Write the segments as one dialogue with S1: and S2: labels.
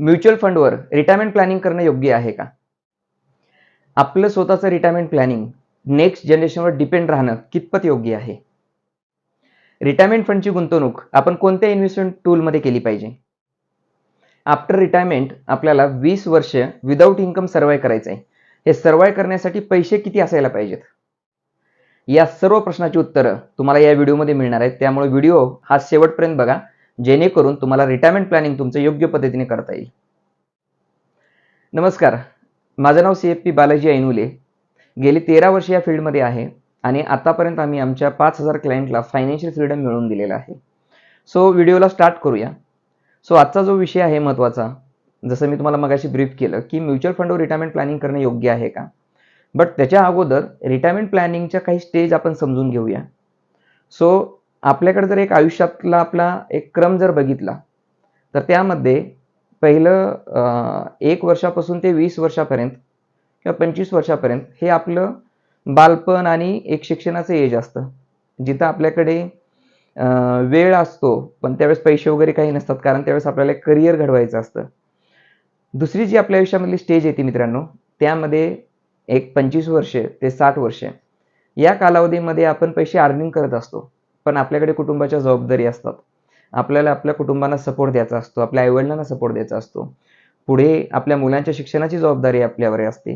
S1: Mutual फंडवर retirement planning करणं योग्य आहे का? आपलं स्वतःचं रिटायरमेंट प्लॅनिंग नेक्स्ट जनरेशनवर डिपेंड राहणं कितपत योग्य आहे? रिटायरमेंट फंडची गुंतवणूक आपण कोणत्या इन्व्हेस्टमेंट टूलमध्ये केली पाहिजे? आफ्टर रिटायरमेंट आपल्याला वीस वर्ष विदाऊट इन्कम सर्वाय करायचं आहे हे सर्वाय करण्यासाठी पैसे किती असायला पाहिजेत? या सर्व प्रश्नाची उत्तरं तुम्हाला या व्हिडिओमध्ये मिळणार आहेत. त्यामुळे व्हिडिओ हा शेवटपर्यंत बघा. जेणेकरून तुम्हाला रिटायरमेंट प्लॅनिंग तुमचं योग्य पद्धतीने करता येईल. नमस्कार. माझं नाव C F P Balaji Ainule. गेली तेरा वर्ष या फील्डमध्ये आहे आणि आतापर्यंत आम्ही आमच्या पाच हजार क्लायंटला फायनान्शियल फ्रीडम मिळवून दिलेला आहे. सो व्हिडिओला स्टार्ट करूया. सो आजचा जो विषय आहे महत्त्वाचा जसं मी तुम्हाला मगाशी ब्रीफ केलं की म्युच्युअल फंडवर रिटायरमेंट प्लॅनिंग करणं योग्य आहे का? बट त्याच्या अगोदर रिटायरमेंट प्लॅनिंगच्या काही स्टेज आपण समजून घेऊया. सो आपल्याकडे जर एक आयुष्यातला आपला एक क्रम जर बघितला तर त्यामध्ये पहिलं एक वर्षापासून ते वीस वर्षापर्यंत किंवा पंचवीस वर्षापर्यंत हे आपलं बालपण आणि एक शिक्षणाचं एज असतं. जिथं आपल्याकडे वेळ असतो पण त्यावेळेस पैसे वगैरे काही नसतात कारण त्यावेळेस आपल्याला एक करिअर घडवायचं असतं. दुसरी जी आपल्या आयुष्यामधली स्टेज येते मित्रांनो त्यामध्ये एक पंचवीस वर्ष ते साठ वर्ष या कालावधीमध्ये आपण पैसे अर्निंग करत असतो. पण आपल्याकडे कुटुंबाच्या जबाबदारी असतात. आपल्याला आपल्या कुटुंबांना सपोर्ट द्यायचा असतो. आपल्या आईवडिलांना सपोर्ट द्यायचा असतो. पुढे आपल्या मुलांच्या शिक्षणाची जबाबदारी आपल्यावर असते.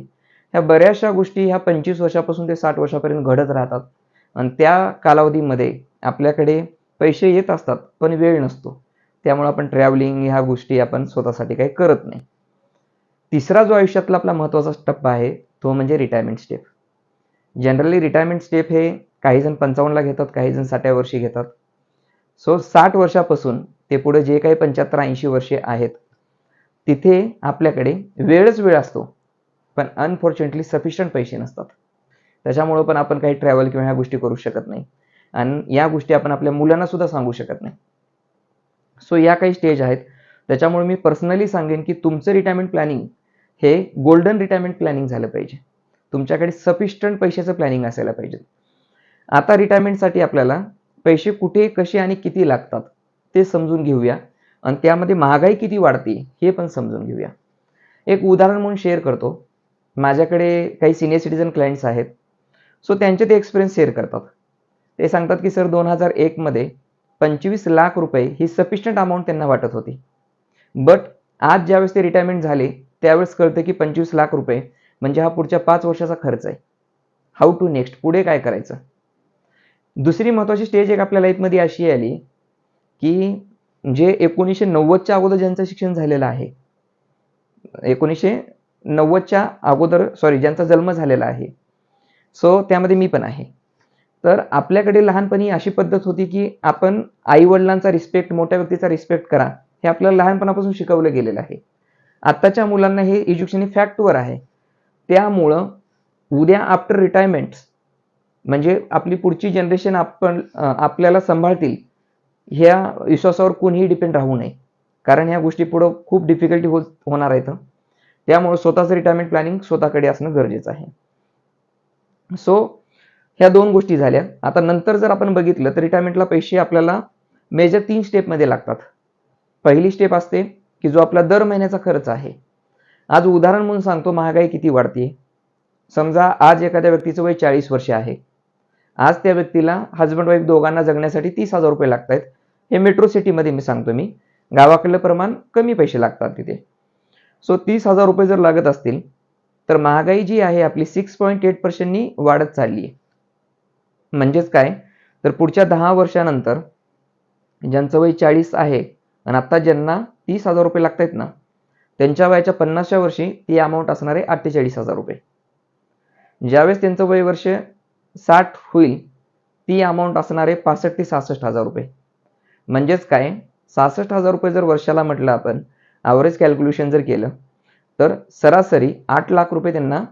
S1: ह्या बऱ्याचशा गोष्टी ह्या पंचवीस वर्षापासून ते साठ वर्षापर्यंत घडत राहतात. आणि त्या कालावधीमध्ये आपल्याकडे पैसे येत असतात पण वेळ नसतो. त्यामुळे आपण ट्रॅव्हलिंग ह्या गोष्टी आपण स्वतःसाठी काही करत नाही. तिसरा जो आयुष्यातला आपला महत्त्वाचा टप्पा आहे तो म्हणजे retirement step generally retirement step हे काही जण पंचावन्नला घेतात काही जण साठव्या वर्षी घेतात. सो साठ वर्षापासून ते पुढे जे काही पंच्याहत्तर ऐंशी वर्षे आहेत तिथे आपल्याकडे वेळच वेळ असतो पण अनफॉर्च्युनेटली सफिशियंट पैसे नसतात. त्याच्यामुळं पण आपण काही ट्रॅव्हल किंवा ह्या गोष्टी करू शकत नाही. आणि या गोष्टी आपण आपल्या मुलांना सुद्धा सांगू शकत नाही. सो या काही स्टेज आहेत. त्याच्यामुळे मी पर्सनली सांगेन की तुमचं रिटायरमेंट प्लॅनिंग हे गोल्डन रिटायरमेंट प्लॅनिंग झालं पाहिजे. तुमच्याकडे सफिशियंट पैशाचं प्लॅनिंग असायला पाहिजे. आता रिटायरमेंटसाठी आपल्याला पैसे कुठे कसे आणि किती लागतात ते समजून घेऊया. आणि त्यामध्ये महागाई किती वाढते हे पण समजून घेऊया. एक उदाहरण म्हणून शेअर करतो. माझ्याकडे काही सिनियर सिटीजन क्लायंट्स आहेत. सो त्यांचे ते एक्सपिरियन्स शेअर करतात. ते सांगतात की सर दोन हजार एकमध्ये पंचवीस लाख रुपये ही सफिशियंट अमाऊंट त्यांना वाटत होती. बट आज ज्यावेळेस ते रिटायरमेंट झाले त्यावेळेस कळतं की पंचवीस लाख रुपये म्हणजे हा पुढच्या पाच वर्षाचा खर्च आहे. हाऊ टू नेक्स्ट पुढे काय करायचं? दुसरी महत्त्वाची स्टेज एक आपल्या लाईफमध्ये अशी आली की जे एकोणीसशे नव्वदच्या अगोदर ज्यांचं शिक्षण झालेलं आहे एकोणीसशे नव्वदच्या अगोदर सॉरी ज्यांचा जन्म झालेला आहे. सो त्यामध्ये मी पण आहे. तर आपल्याकडे लहानपणी अशी पद्धत होती की आपण आईवडिलांचा रिस्पेक्ट मोठ्या व्यक्तीचा रिस्पेक्ट करा हे आपल्याला लहानपणापासून शिकवलं गेलेलं आहे. आत्ताच्या मुलांना हे एज्युकेशन हे फॅक्टवर आहे. त्यामुळं उद्या आफ्टर रिटायरमेंट म्हणजे आपली पुढची जनरेशन आपण आपल्याला सांभाळतील ह्या विश्वासावर कोणीही डिपेंड राहू नये. कारण ह्या गोष्टी पुढं खूप डिफिकल्टी हो होणार आहेत. त्यामुळे स्वतःचं रिटायरमेंट प्लॅनिंग स्वतःकडे असणं गरजेचं आहे. सो ह्या दोन गोष्टी झाल्या. आता नंतर जर आपण बघितलं तर रिटायरमेंटला पैसे आपल्याला मेजर तीन स्टेपमध्ये लागतात. पहिली स्टेप असते की जो आपला दर महिन्याचा खर्च आहे. आज उदाहरण म्हणून सांगतो महागाई किती वाढते समजा आज एखाद्या व्यक्तीचं वय चाळीस वर्ष आहे. आज त्या व्यक्तीला हजबंड वाईफ दोघांना जगण्यासाठी तीस हजार रुपये लागत आहेत हे मेट्रो सिटीमध्ये मी सांगतो मी. गावाकडलं प्रमाण कमी पैसे लागतात तिथे. सो तीस हजार रुपये जर लागत असतील तर महागाई जी आहे आपली सिक्स पॉईंट एट पर्सेंटनी वाढत चालली आहे म्हणजेच काय? तर पुढच्या दहा वर्षानंतर ज्यांचं वय चाळीस आहे आणि आत्ता ज्यांना तीस हजार रुपये लागत आहेत ना त्यांच्या वयाच्या पन्नासच्या वर्षी ती अमाऊंट असणार आहे अठ्ठेचाळीस हजार रुपये. ज्यावेळेस त्यांचं वय वर्ष साठ होईल ती अमाऊंट असणार आहे पासष्ट ते सहासष्ट हजार रुपये. म्हणजेच काय? सहासष्ट हजार रुपये जर वर्षाला म्हटलं आपण ॲव्हरेज कॅल्क्युलेशन जर केलं तर सरासरी आठ लाख रुपये त्यांना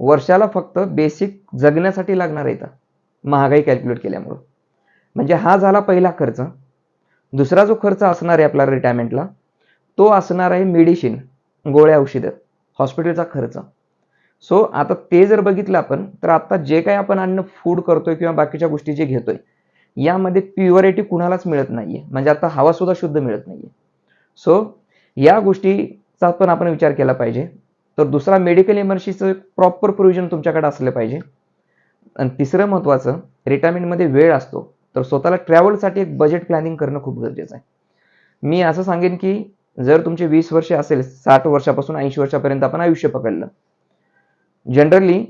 S1: वर्षाला फक्त बेसिक जगण्यासाठी लागणार आहेत. महागाई कॅल्क्युलेट केल्यामुळं. म्हणजे हा झाला पहिला खर्च. दुसरा जो खर्च असणार आहे आपला रिटायरमेंटला तो असणार आहे मेडिसिन गोळ्या औषधं हॉस्पिटलचा खर्च. सो आता ते जर बघितलं आपण तर आता जे काही आपण अन्न फूड करतोय किंवा बाकीच्या गोष्टी जे घेतोय यामध्ये प्युअरिटी कुणालाच मिळत नाहीये. म्हणजे आता हवा सुद्धा शुद्ध मिळत नाहीये. सो या गोष्टीचा पण आपण विचार केला पाहिजे. तर दुसरा मेडिकल इमर्जन्सीचं प्रॉपर प्रोव्हिजन तुमच्याकडे असलं पाहिजे. आणि तिसरं महत्त्वाचं रिटायरमेंटमध्ये वेळ असतो. तर स्वतःला ट्रॅव्हलसाठी एक बजेट प्लॅनिंग करणं खूप गरजेचं आहे. मी असं सांगेन की जर तुमचे वीस वर्ष असेल साठ वर्षापासून ऐंशी वर्षापर्यंत आपण आयुष्य पकडलं जनरली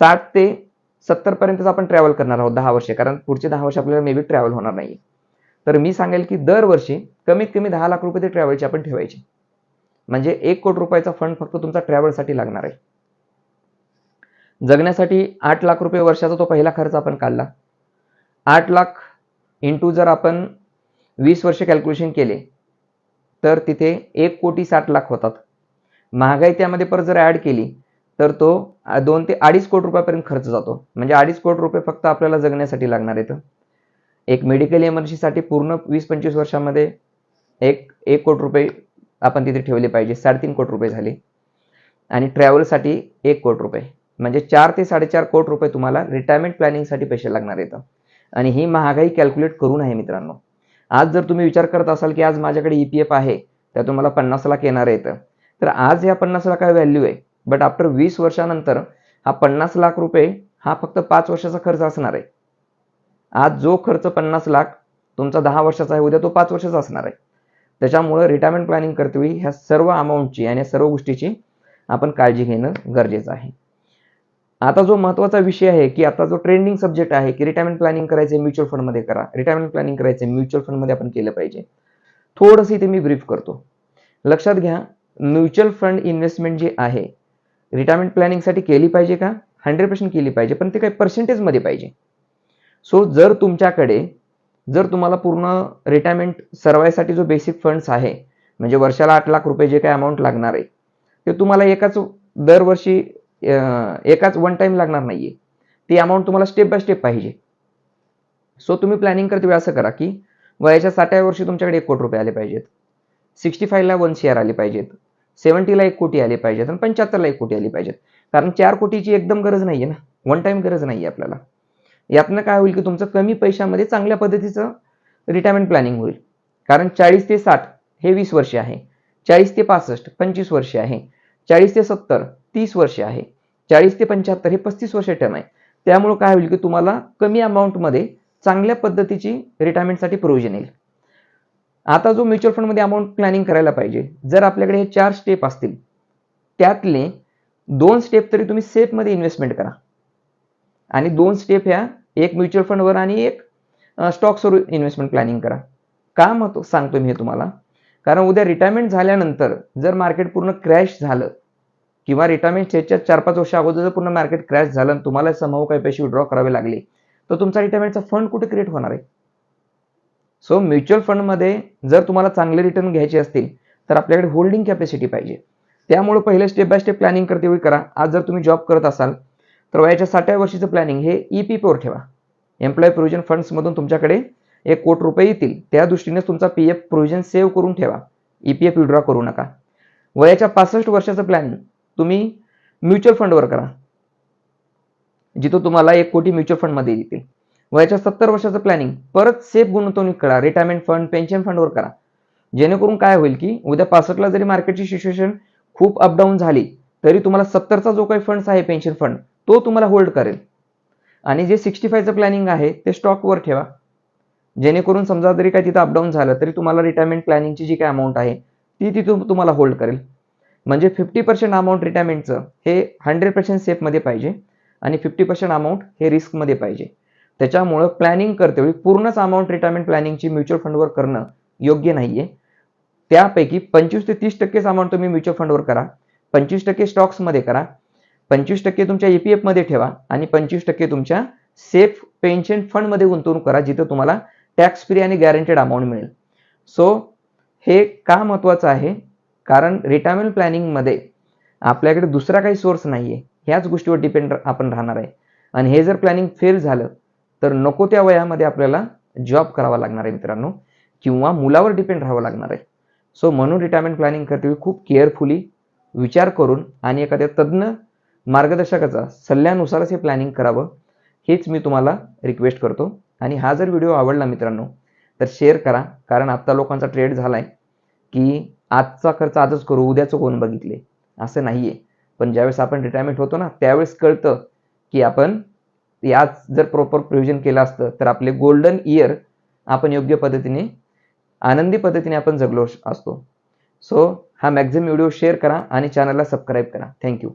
S1: साठ ते सत्तर पर्यंतच आपण ट्रॅव्हल करणार आहोत दहा वर्षे कारण पुढचे दहा वर्ष आपल्याला मे बी ट्रॅव्हल होणार नाही तर मी सांगेल की दरवर्षी कमीत कमी दहा लाख रुपये ते ट्रॅव्हलचे आपण ठेवायचे. म्हणजे एक कोटी रुपयाचा फंड फक्त तुमचा ट्रॅव्हलसाठी लागणार आहे. जगण्यासाठी आठ लाख रुपये वर्षाचा तो पहिला खर्च आपण काढला. आठ लाख इंटू जर आपण वीस वर्ष कॅल्क्युलेशन केले तर तिथे एक कोटी साठ लाख होतात. महागाई त्यामध्ये परत जर ॲड केली तर तो दोन ते अडीच कोटी रुपयापर्यंत खर्च जातो. म्हणजे अडीच कोटी रुपये फक्त आपल्याला जगण्यासाठी लागणार आहेत. एक मेडिकल इमर्जन्सीसाठी पूर्ण वीस पंचवीस वर्षामध्ये एक एक कोटी रुपये आपण तिथे ठेवले पाहिजे. साडेतीन कोटी रुपये झाले. आणि ट्रॅव्हलसाठी एक कोटी रुपये. म्हणजे चार ते साडेचार कोटी रुपये तुम्हाला रिटायरमेंट प्लॅनिंगसाठी पैसे लागणार आहेत. आणि ही महागाई कॅल्क्युलेट करून आहे मित्रांनो. आज जर तुम्ही विचार करत असाल की आज माझ्याकडे ई पी एफ आहे त्या तुम्हाला पन्नास लाख येणार आहेत. तर आज या पन्नास लाख व्हॅल्यू आहे. बट आफ्टर वीस वर्षानंतर हा पन्नास लाख रुपये हा फक्त पाच वर्षाचा खर्च असणार आहे. आज जो खर्च पन्नास लाख तुमचा दहा वर्षाचा आहे उद्या तो पाच वर्षाचा असणार आहे. त्याच्यामुळे रिटायरमेंट प्लॅनिंग करते ह्या सर्व अमाऊंटची आणि सर्व गोष्टीची आपण काळजी घेणं गरजेचं आहे. आता जो महत्त्वाचा विषय आहे की आता जो ट्रेंडिंग सब्जेक्ट आहे की रिटायरमेंट प्लॅनिंग करायचे म्युच्युअल फंडमध्ये करा. रिटायरमेंट प्लॅनिंग करायचे म्युच्युअल फंडमध्ये आपण केलं पाहिजे. थोडंसं इथे मी ब्रीफ करतो. लक्षात घ्या म्युच्युअल फंड इन्व्हेस्टमेंट जी आहे रिटायरमेंट प्लॅनिंगसाठी केली पाहिजे का? हंड्रेड पर्सेंट केली पाहिजे पण ते काही पर्सेंटेजमध्ये पाहिजे. सो जर तुमच्याकडे जर तुम्हाला पूर्ण रिटायरमेंट सर्वायसाठी जो बेसिक फंड्स आहे म्हणजे वर्षाला आठ लाख रुपये जे काही अमाऊंट लागणार आहे ते तुम्हाला एकाच दरवर्षी एकाच वन टाईम लागणार नाही आहे ती अमाऊंट तुम्हाला स्टेप बाय स्टेप पाहिजे. सो तुम्ही प्लॅनिंग करते असं करा की वयाच्या साठाव्या वर्षी तुमच्याकडे एक कोटी रुपये आले पाहिजेत. सिक्स्टी फाईव्हला वन शेअर आले पाहिजेत. सेवन्टीला एक कोटी आली पाहिजेत आणि पंच्याहत्तरला एक कोटी आली पाहिजेत. कारण चार कोटीची एकदम गरज नाही आहे ना. वन टाईम गरज नाही आहे आपल्याला. यातनं काय होईल की तुमचं कमी पैशामध्ये चांगल्या पद्धतीचं रिटायरमेंट प्लॅनिंग होईल. कारण चाळीस ते साठ हे वीस वर्ष आहे. चाळीस ते पासष्ट पंचवीस वर्ष आहे. चाळीस ते सत्तर तीस वर्ष आहे. चाळीस ते पंच्याहत्तर हे पस्तीस वर्ष टर्म आहे. त्यामुळे काय होईल की तुम्हाला कमी अमाऊंटमध्ये चांगल्या पद्धतीची रिटायरमेंटसाठी प्रोव्हिजन येईल. आता जो म्युच्युअल फंडमध्ये अमाऊंट प्लॅनिंग करायला पाहिजे जर आपल्याकडे हे चार स्टेप असतील त्यातले दोन स्टेप तरी तुम्ही सेफमध्ये इन्व्हेस्टमेंट करा. आणि दोन स्टेप ह्या एक म्युच्युअल फंडवर आणि एक स्टॉक्सवर इन्व्हेस्टमेंट प्लॅनिंग करा. का मग सांगतो मी हे तुम्हाला? कारण उद्या रिटायरमेंट झाल्यानंतर जर मार्केट पूर्ण क्रॅश झालं किंवा रिटायरमेंट स्टेजच्या चार पाच वर्ष अगोदर जर पूर्ण मार्केट क्रॅश झालं आणि तुम्हाला समूह काही पैसे विड्रॉ करावे लागले तर तुमचा रिटायरमेंटचा फंड कुठे क्रिएट होणार आहे? सो म्युच्युअल फंडमध्ये जर तुम्हाला चांगले रिटर्न घ्यायचे असतील तर आपल्याकडे होल्डिंग कॅपॅसिटी पाहिजे. त्यामुळे पहिले स्टेप बाय स्टेप प्लॅनिंग करते वेळी करा. आज जर तुम्ही जॉब करत असाल तर वयाच्या साठव्या वर्षीचं प्लॅनिंग हे ई पी पीवर ठेवा. एम्प्लॉय प्रोव्हिजन फंड्समधून तुमच्याकडे एक कोटी रुपये येतील. त्या दृष्टीने तुमचा पी एफ प्रोव्हिजन सेव्ह करून ठेवा. ई पी एफ विड्रॉ करू नका. वयाच्या पासष्ट वर्षाचं प्लॅनिंग तुम्ही म्युच्युअल फंडवर करा. जिथं तुम्हाला एक कोटी म्युच्युअल फंडमध्ये येतील. वयाच्या सत्तर वर्षाचं प्लॅनिंग परत सेफ गुंतवणूक करा. रिटायरमेंट फंड पेन्शन फंडवर करा. जेणेकरून काय होईल की उद्या पासष्टला जरी मार्केटची सिच्युएशन खूप अपडाऊन झाली तरी तुम्हाला सत्तरचा जो काही फंड्स आहे पेन्शन फंड तो तुम्हाला होल्ड करेल. आणि जे सिक्स्टी फायचं प्लॅनिंग आहे ते स्टॉकवर ठेवा. जेणेकरून समजा जरी काय तिथं अपडाऊन झालं तरी तुम्हाला रिटायरमेंट प्लॅनिंगची जी काय अमाऊंट आहे ती तिथून तुम्हाला होल्ड करेल. म्हणजे फिफ्टी पर्सेंट अमाऊंट रिटायरमेंटचं हे हंड्रेड पर्सेंट सेफमध्ये पाहिजे आणि फिफ्टी पर्सेंट अमाऊंट हे रिस्कमध्ये पाहिजे. त्याच्यामुळं प्लॅनिंग करते. वेळी पूर्णच अमाऊंट रिटायरमेंट प्लॅनिंगची म्युच्युअल फंडवर करणं योग्य नाहीये. त्यापैकी पंचवीस ते तीस टक्केच अमाऊंट तुम्ही म्युच्युअल फंडवर करा. पंचवीस टक्के स्टॉक्समध्ये करा. पंचवीस टक्के तुमच्या ई पी एफमध्ये ठेवा आणि पंचवीस टक्के तुमच्या सेफ पेन्शन फंडमध्ये गुंतवणूक करा जिथं तुम्हाला टॅक्स फ्री आणि गॅरंटेड अमाऊंट मिळेल. सो हे का महत्वाचं आहे? कारण रिटायरमेंट प्लॅनिंगमध्ये आपल्याकडे दुसरा काही सोर्स नाही आहे ह्याच गोष्टीवर डिपेंड आपण राहणार आहे. आणि हे जर प्लॅनिंग फेल झालं तर नको त्या वयामध्ये आपल्याला जॉब करावा लागणार आहे मित्रांनो किंवा मुलावर डिपेंड राहावं लागणार आहे. सो म्हणून रिटायरमेंट प्लॅनिंग करते. खूप केअरफुली विचार करून आणि एखाद्या तज्ज्ञ मार्गदर्शकाचा सल्ल्यानुसारच हे प्लॅनिंग करावं हेच मी तुम्हाला रिक्वेस्ट करतो. आणि हा जर व्हिडिओ आवडला मित्रांनो तर शेअर करा. कारण आत्ता लोकांचा ट्रेड झाला आहे की आजचा खर्च आजच करू उद्याचं कोण बघितले? असं नाही आहे पण ज्यावेळेस आपण रिटायरमेंट होतो ना त्यावेळेस कळतं की आपण याच जर प्रॉपर प्रोव्हिजन केलं असतं तर आपले गोल्डन इयर आपण योग्य पद्धतीने आनंदी पद्धतीने आपण जगलो असतो. सो हा मॅक्झिमम व्हिडिओ शेअर करा आणि चॅनलला सबस्क्राईब करा. थँक्यू